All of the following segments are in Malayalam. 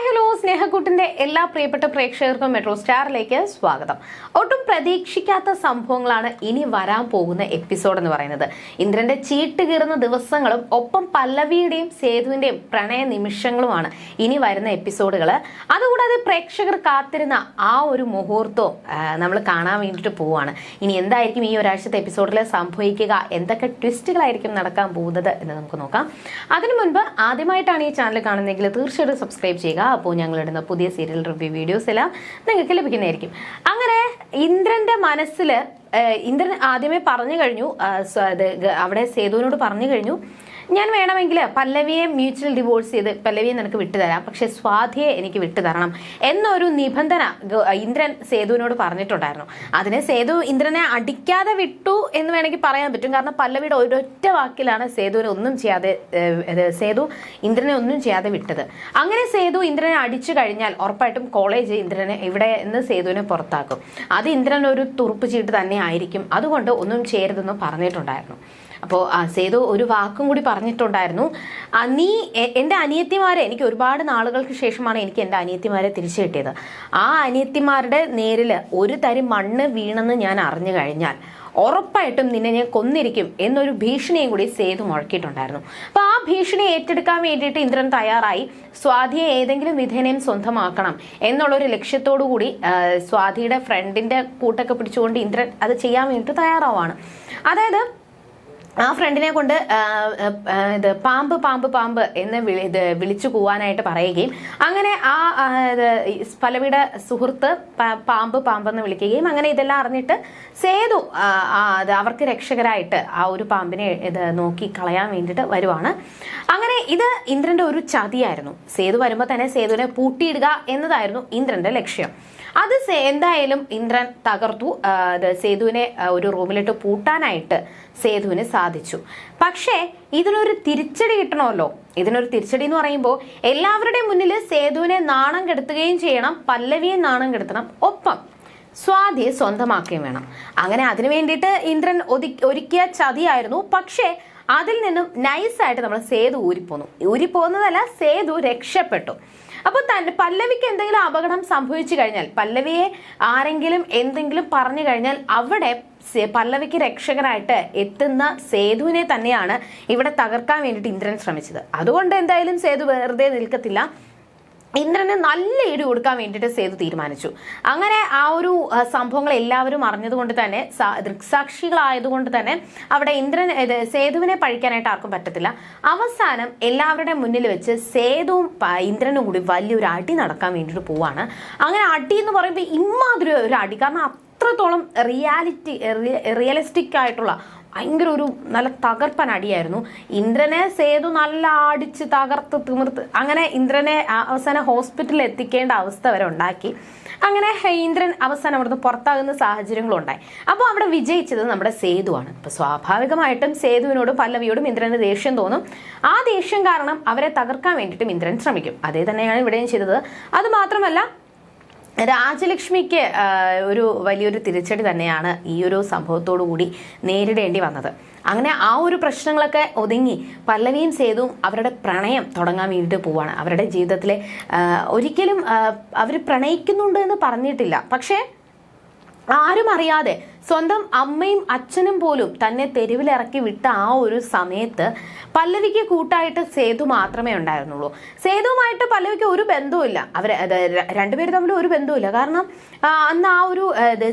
ഹലോ സ്നേഹക്കൂട്ടിന്റെ എല്ലാ പ്രിയപ്പെട്ട പ്രേക്ഷകർക്കും മെട്രോ സ്റ്റാറിലേക്ക് സ്വാഗതം. ഒട്ടും പ്രതീക്ഷിക്കാത്ത സംഭവങ്ങളാണ് ഇനി വരാൻ പോകുന്ന എപ്പിസോഡ് എന്ന് പറയുന്നത്. ഇന്ദ്രന്റെ ചീട്ട് കീറുന്ന ദിവസങ്ങളും ഒപ്പം പല്ലവിയുടെയും സേതുവിന്റെയും പ്രണയ നിമിഷങ്ങളുമാണ് ഇനി വരുന്ന എപ്പിസോഡുകൾ അതുകൂടാതെ പ്രേക്ഷകർ കാത്തിരുന്ന ആ ഒരു മുഹൂർത്തവും നമ്മൾ കാണാൻ വേണ്ടിയിട്ട് പോവുകയാണ്. ഇനി എന്തായിരിക്കും ഈ ഒരാഴ്ചത്തെ എപ്പിസോഡിൽ സംഭവിക്കുക? എന്തൊക്കെ ട്വിസ്റ്റുകളായിരിക്കും നടക്കാൻ പോകുന്നത് എന്ന് നമുക്ക് നോക്കാം. അതിനു മുൻപ് ആദ്യമായിട്ടാണ് ഈ ചാനൽ കാണുന്നതെങ്കിൽ തീർച്ചയായിട്ടും സബ്സ്ക്രൈബ് ചെയ്യുക. അപ്പോൾ ഞങ്ങളിടുന്ന പുതിയ സീരിയൽ റിവ്യൂ വീഡിയോസ് നിങ്ങൾക്ക് ലഭിക്കുന്നതായിരിക്കും. അങ്ങനെ ഇന്ദ്രന്റെ മനസ്സിൽ ഇന്ദ്രൻ ആദ്യമേ പറഞ്ഞു കഴിഞ്ഞു അവിടെ സേതുവിനോട് പറഞ്ഞു കഴിഞ്ഞു ഞാൻ വേണമെങ്കിൽ പല്ലവിയെ മ്യൂച്വൽ ഡിവോഴ്സ് ചെയ്ത് പല്ലവിയെ നിനക്ക് വിട്ടുതരാം. പക്ഷെ സ്വാധിയെ എനിക്ക് വിട്ടുതരണം എന്നൊരു നിബന്ധന ഇന്ദ്രൻ സേതുവിനോട് പറഞ്ഞിട്ടുണ്ടായിരുന്നു. അതിനെ സേതു ഇന്ദ്രനെ അടിക്കാതെ വിട്ടു എന്ന് വേണമെങ്കിൽ പറയാൻ പറ്റും. കാരണം പല്ലവിയുടെ ഒരൊറ്റ വാക്കിലാണ് സേതുവിനെ ഒന്നും ചെയ്യാതെ സേതു ഇന്ദ്രനെ ഒന്നും ചെയ്യാതെ വിട്ടത്. അങ്ങനെ സേതു ഇന്ദ്രനെ അടിച്ചു കഴിഞ്ഞാൽ ഉറപ്പായിട്ടും കോളേജ് ഇന്ദ്രനെ ഇവിടെ നിന്ന് സേതുവിനെ പുറത്താക്കും. അത് ഇന്ദ്രൻ ഒരു തുറുപ്പ് ചീട്ട് തന്നെ ആയിരിക്കും. അതുകൊണ്ട് ഒന്നും ചെയ്യരുതെന്ന് പറഞ്ഞിട്ടുണ്ടായിരുന്നു. അപ്പോൾ സേതു ഒരു വാക്കും കൂടി പറഞ്ഞിട്ടുണ്ടായിരുന്നു. നീ എന്റെ അനിയത്തിമാരെ എനിക്ക് ഒരുപാട് നാളുകൾക്ക് ശേഷമാണ് എനിക്ക് എന്റെ അനിയത്തിമാരെ തിരിച്ചു കിട്ടിയത്. ആ അനിയത്തിമാരുടെ നേരിൽ ഒരു തരി മണ്ണ് വീണെന്ന് ഞാൻ അറിഞ്ഞു കഴിഞ്ഞാൽ ഉറപ്പായിട്ടും നിന്നെ ഞാൻ കൊന്നിരിക്കും എന്നൊരു ഭീഷണിയും കൂടി സേതു മുഴക്കിയിട്ടുണ്ടായിരുന്നു. അപ്പൊ ആ ഭീഷണി ഏറ്റെടുക്കാൻ വേണ്ടിയിട്ട് ഇന്ദ്രൻ തയ്യാറായി. സ്വാതിയെ ഏതെങ്കിലും വിധേനയും സ്വന്തമാക്കണം എന്നുള്ളൊരു ലക്ഷ്യത്തോടു കൂടി സ്വാതിയുടെ ഫ്രണ്ടിന്റെ കൂട്ടൊക്കെ പിടിച്ചുകൊണ്ട് ഇന്ദ്രൻ അത് ചെയ്യാൻ വേണ്ടിയിട്ട് തയ്യാറാവാണ് അതായത് ആ ഫ്രണ്ടിനെ കൊണ്ട് ഇത് പാമ്പ് പാമ്പ് പാമ്പ് എന്ന് വിളി ഇത് വിളിച്ചു പോവാനായിട്ട് പറയുകയും അങ്ങനെ ആ ഈ സുഹൃത്ത് പാമ്പ് പാമ്പെന്ന് വിളിക്കുകയും അങ്ങനെ ഇതെല്ലാം അറിഞ്ഞിട്ട് സേതു അവർക്ക് രക്ഷകരായിട്ട് ആ ഒരു പാമ്പിനെ ഇത് നോക്കി കളയാൻ വേണ്ടിയിട്ട് വരുവാണ്. അങ്ങനെ ഇത് ഇന്ദ്രന്റെ ഒരു ചതിയായിരുന്നു. സേതു വരുമ്പോൾ തന്നെ സേതുവിനെ പൂട്ടിയിടുക എന്നതായിരുന്നു ഇന്ദ്രന്റെ ലക്ഷ്യം. അത് എന്തായാലും ഇന്ദ്രൻ തകർത്തു. സേതുവിനെ ഒരു റൂമിലിട്ട് പൂട്ടാനായിട്ട് സേതുവിന് സാധിച്ചു. പക്ഷേ ഇതിനൊരു തിരിച്ചടി കിട്ടണമല്ലോ? ഇതിനൊരു തിരിച്ചടി എന്ന് പറയുമ്പോൾ എല്ലാവരുടെയും മുന്നിൽ സേതുവിനെ നാണം കെടുത്തുകയും ചെയ്യണം പല്ലവിയെ നാണം കെടുത്തണം ഒപ്പം സ്വാതിയെ സ്വന്തമാക്കുകയും വേണം. അങ്ങനെ അതിനു വേണ്ടിയിട്ട് ഇന്ദ്രൻ ഒരുക്കിയ ചതിയായിരുന്നു. പക്ഷേ അതിൽ നിന്നും നൈസായിട്ട് നമ്മൾ സേതു ഊരിപ്പോന്നു. ഊരിപ്പോകുന്നതല്ല സേതു രക്ഷപ്പെട്ടു. അപ്പോൾ തന്നെ പല്ലവിക്ക് എന്തെങ്കിലും അപകടം സംഭവിച്ചു കഴിഞ്ഞാൽ പല്ലവിയെ ആരെങ്കിലും എന്തെങ്കിലും പറഞ്ഞു കഴിഞ്ഞാൽ അവിടെ പല്ലവിക്ക് രക്ഷകനായിട്ട് എത്തുന്ന സേതുവിനെ തന്നെയാണ് ഇവിടെ തകർക്കാൻ വേണ്ടിയിട്ട് ഇന്ദ്രൻ ശ്രമിച്ചത്. അതുകൊണ്ട് എന്തായാലും സേതു വെറുതെ നിൽക്കത്തില്ല. ഇന്ദ്രന് നല്ല ഇടി കൊടുക്കാൻ വേണ്ടിയിട്ട് സേതു തീരുമാനിച്ചു. അങ്ങനെ ആ ഒരു സംഭവങ്ങൾ എല്ലാവരും അറിഞ്ഞതുകൊണ്ട് തന്നെ ദൃക്സാക്ഷികളായതുകൊണ്ട് തന്നെ അവിടെ ഇന്ദ്രൻ സേതുവിനെ പഴിക്കാനായിട്ട് ആർക്കും പറ്റത്തില്ല. അവസാനം എല്ലാവരുടെ മുന്നിൽ വെച്ച് സേതുവും ഇന്ദ്രനും കൂടി വലിയൊരു അടി നടക്കാൻ വേണ്ടിയിട്ട് പോവാണ്. അങ്ങനെ അടി എന്ന് പറയുമ്പോൾ ഇമ്മാതിരി ഒരു അടി. കാരണം അത്രത്തോളം റിയാലിറ്റി റിയലിസ്റ്റിക് ആയിട്ടുള്ള ഭയങ്കര ഒരു നല്ല തകർപ്പൻ അടിയായിരുന്നു. ഇന്ദ്രനെ സേതു നല്ല അടിച്ച് തകർത്ത് തിമിർത്ത് അങ്ങനെ ഇന്ദ്രനെ അവസാന ഹോസ്പിറ്റലിൽ എത്തിക്കേണ്ട അവസ്ഥ വരെ ഉണ്ടാക്കി. അങ്ങനെ ഇന്ദ്രൻ അവസാനം അവിടുന്ന് പുറത്താകുന്ന സാഹചര്യങ്ങളുണ്ടായി അപ്പോൾ അവിടെ വിജയിച്ചത് നമ്മുടെ സേതുവാണ്. അപ്പോൾ സ്വാഭാവികമായിട്ടും സേതുവിനോടും പല്ലവിയോടും ഇന്ദ്രന് ദേഷ്യം തോന്നും. ആ ദേഷ്യം കാരണം അവരെ തകർക്കാൻ വേണ്ടിയിട്ടും ഇന്ദ്രൻ ശ്രമിക്കും. അതേ തന്നെയാണ് ഇവിടെയും ചെയ്തത്. അത് മാത്രമല്ല രാജലക്ഷ്മിക്ക് ഒരു വലിയൊരു തിരിച്ചടി തന്നെയാണ് ഈ ഒരു സംഭവത്തോടു കൂടി നേരിടേണ്ടി വന്നത്. അങ്ങനെ ആ ഒരു പ്രശ്നങ്ങളൊക്കെ ഒതുങ്ങി പല്ലവിയും സേതുവും അവരുടെ പ്രണയം തുടങ്ങാൻ വേണ്ടിയിട്ട് പോവാണ്. അവരുടെ ജീവിതത്തിലെ ഒരിക്കലും അവർ പ്രണയിക്കുന്നുണ്ട് എന്ന് പറഞ്ഞിട്ടില്ല. പക്ഷേ ആരും അറിയാതെ സ്വന്തം അമ്മയും അച്ഛനും പോലും തന്നെ തെരുവിലിറക്കി വിട്ട ആ ഒരു സമയത്ത് പല്ലവിക്ക് കൂട്ടായിട്ട് സേതു മാത്രമേ ഉണ്ടായിരുന്നുള്ളൂ. സേതുവുമായിട്ട് പല്ലവിക്ക് ഒരു ബന്ധവുമില്ല. അവർ രണ്ടുപേരും തമ്മിൽ ഒരു ബന്ധവുമില്ല. കാരണം അന്ന് ആ ഒരു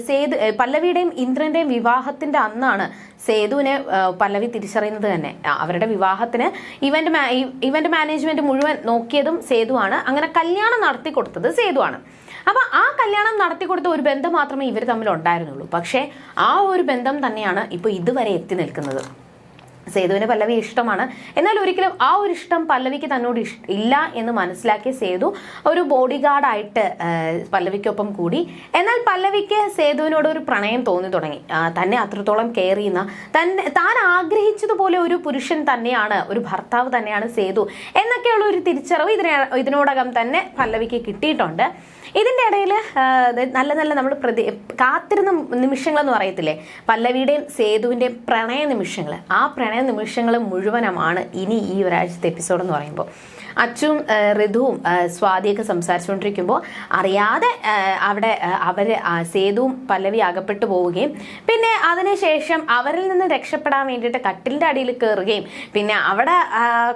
സേതു പല്ലവിയുടെയും ഇന്ദ്രന്റെയും വിവാഹത്തിന്റെ അന്നാണ് സേതുവിനെ പല്ലവി തിരിച്ചറിയുന്നത് തന്നെ. അവരുടെ വിവാഹത്തിന് ഇവന്റ് ഇവന്റ് മാനേജ്മെന്റ് മുഴുവൻ നോക്കിയതും സേതുവാണ്. അങ്ങനെ കല്യാണം നടത്തി കൊടുത്തത് സേതുവാണ്. അപ്പൊ ആ കല്യാണം നടത്തി കൊടുത്ത ഒരു ബന്ധം മാത്രമേ ഇവർ തമ്മിൽ ഉണ്ടായിരുന്നുള്ളൂ. പക്ഷേ ആ ഒരു ബന്ധം തന്നെയാണ് ഇപ്പൊ ഇതുവരെ എത്തി നിൽക്കുന്നത്. സേതുവിന് പല്ലവി ഇഷ്ടമാണ്. എന്നാൽ ഒരിക്കലും ആ ഒരു ഇഷ്ടം പല്ലവിക്ക് തന്നോട് ഇല്ല എന്ന് മനസ്സിലാക്കിയ സേതു ഒരു ബോഡി ഗാർഡായിട്ട് പല്ലവിക്കൊപ്പം കൂടി. എന്നാൽ പല്ലവിക്ക് സേതുവിനോട് ഒരു പ്രണയം തോന്നി തുടങ്ങി. തന്നെ അത്രത്തോളം കെയർ ചെയ്യുന്ന തന്നെ താൻ ആഗ്രഹിച്ചതുപോലെ ഒരു പുരുഷൻ തന്നെയാണ് ഒരു ഭർത്താവ് തന്നെയാണ് സേതു എന്നൊക്കെയുള്ള ഒരു തിരിച്ചറിവ് ഇതിനെ ഇതിനോടകം തന്നെ പല്ലവിക്ക് കിട്ടിയിട്ടുണ്ട്. ഇതിന്റെ ഇടയിൽ നല്ല നല്ല നമ്മൾ പ്രതി കാത്തിരുന്ന നിമിഷങ്ങളെന്ന് പറയത്തില്ലേ? പല്ലവിയുടെയും സേതുവിന്റെയും പ്രണയ നിമിഷങ്ങൾ ആ പ്രണയ നിമിഷങ്ങൾ മുഴുവനുമാണ് ഇനി ഈ ഒരാഴ്ചത്തെ എപ്പിസോഡ് എന്ന് പറയുമ്പോൾ. അച്ചും ഋതുവും സ്വാതിയൊക്കെ സംസാരിച്ചുകൊണ്ടിരിക്കുമ്പോൾ അറിയാതെ അവിടെ അവർ സേതുവും പല്ലവി അകപ്പെട്ടു പോവുകയും പിന്നെ അതിനുശേഷം അവരിൽ നിന്ന് രക്ഷപ്പെടാൻ വേണ്ടിയിട്ട് കട്ടിലിന്റെ അടിയിൽ കയറുകയും പിന്നെ അവിടെ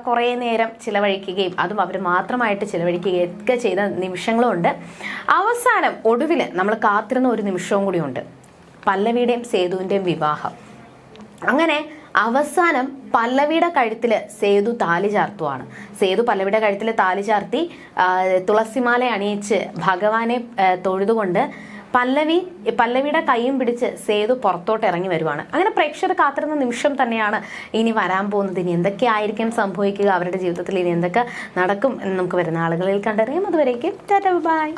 കുറേ നേരം ചിലവഴിക്കുകയും അതും അവർ മാത്രമായിട്ട് ചിലവഴിക്കുകയും ഒക്കെ ചെയ്ത നിമിഷങ്ങളുമുണ്ട്. അവസാനം ഒടുവിൽ നമ്മൾ കാത്തിരുന്ന ഒരു നിമിഷവും കൂടിയുണ്ട്. പല്ലവിയുടെയും സേതുവിന്റെയും വിവാഹം. അങ്ങനെ അവസാനം പല്ലവിയുടെ കഴുത്തിൽ സേതു താലി ചാർത്തുവാണ്. സേതു പല്ലവിയുടെ കഴുത്തിൽ താലി ചാർത്തി തുളസിമാല അണിയിച്ച് ഭഗവാനെ തൊഴുതുകൊണ്ട് പല്ലവി പല്ലവിയുടെ കൈയും പിടിച്ച് സേതു പുറത്തോട്ട് ഇറങ്ങി വരുവാണ്. അങ്ങനെ പ്രേക്ഷകർ കാത്തിരുന്ന നിമിഷം തന്നെയാണ് ഇനി വരാൻ പോകുന്നത്. ഇനി എന്തൊക്കെയായിരിക്കും സംഭവിക്കുക? അവരുടെ ജീവിതത്തിൽ ഇനി എന്തൊക്കെ നടക്കും എന്ന് നമുക്ക് വരുന്ന ആളുകളിൽ കണ്ടറിയാം. അതുവരേക്കും ടാറ്റ ബൈ.